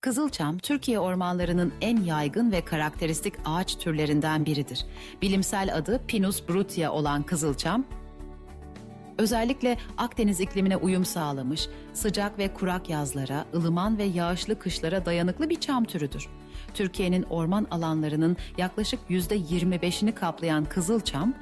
Kızılçam, Türkiye ormanlarının en yaygın ve karakteristik ağaç türlerinden biridir. Bilimsel adı Pinus brutia olan kızılçam, özellikle Akdeniz iklimine uyum sağlamış, sıcak ve kurak yazlara, ılıman ve yağışlı kışlara dayanıklı bir çam türüdür. Türkiye'nin orman alanlarının yaklaşık %25'ini kaplayan kızılçam,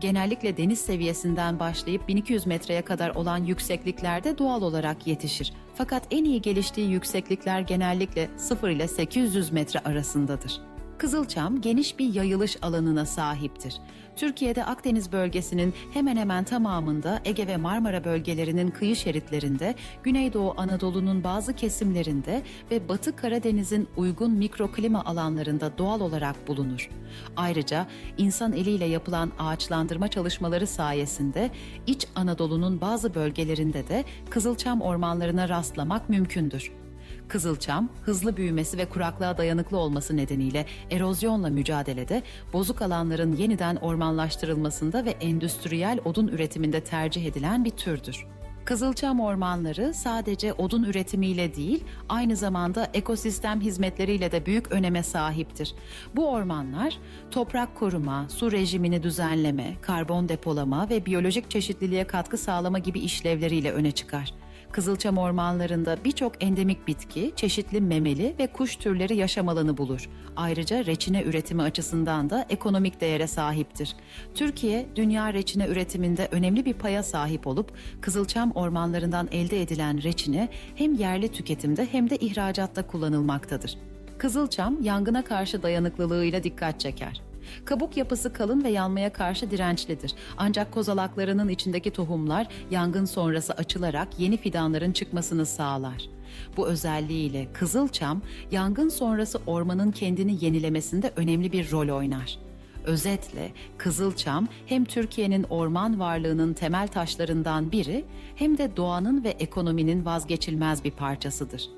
genellikle deniz seviyesinden başlayıp 1200 metreye kadar olan yüksekliklerde doğal olarak yetişir. Fakat en iyi geliştiği yükseklikler genellikle 0 ile 800 metre arasındadır. Kızılçam geniş bir yayılış alanına sahiptir. Türkiye'de Akdeniz bölgesinin hemen hemen tamamında Ege ve Marmara bölgelerinin kıyı şeritlerinde, Güneydoğu Anadolu'nun bazı kesimlerinde ve Batı Karadeniz'in uygun mikroklima alanlarında doğal olarak bulunur. Ayrıca insan eliyle yapılan ağaçlandırma çalışmaları sayesinde İç Anadolu'nun bazı bölgelerinde de kızılçam ormanlarına rastlamak mümkündür. Kızılçam, hızlı büyümesi ve kuraklığa dayanıklı olması nedeniyle erozyonla mücadelede, bozuk alanların yeniden ormanlaştırılmasında ve endüstriyel odun üretiminde tercih edilen bir türdür. Kızılçam ormanları sadece odun üretimiyle değil, aynı zamanda ekosistem hizmetleriyle de büyük öneme sahiptir. Bu ormanlar toprak koruma, su rejimini düzenleme, karbon depolama ve biyolojik çeşitliliğe katkı sağlama gibi işlevleriyle öne çıkar. Kızılçam ormanlarında birçok endemik bitki, çeşitli memeli ve kuş türleri yaşam alanı bulur. Ayrıca reçine üretimi açısından da ekonomik değere sahiptir. Türkiye, dünya reçine üretiminde önemli bir paya sahip olup, Kızılçam ormanlarından elde edilen reçine hem yerli tüketimde hem de ihracatta kullanılmaktadır. Kızılçam, yangına karşı dayanıklılığıyla dikkat çeker. Kabuk yapısı kalın ve yanmaya karşı dirençlidir. Ancak kozalaklarının içindeki tohumlar yangın sonrası açılarak yeni fidanların çıkmasını sağlar. Bu özelliğiyle kızılçam yangın sonrası ormanın kendini yenilemesinde önemli bir rol oynar. Özetle kızılçam hem Türkiye'nin orman varlığının temel taşlarından biri hem de doğanın ve ekonominin vazgeçilmez bir parçasıdır.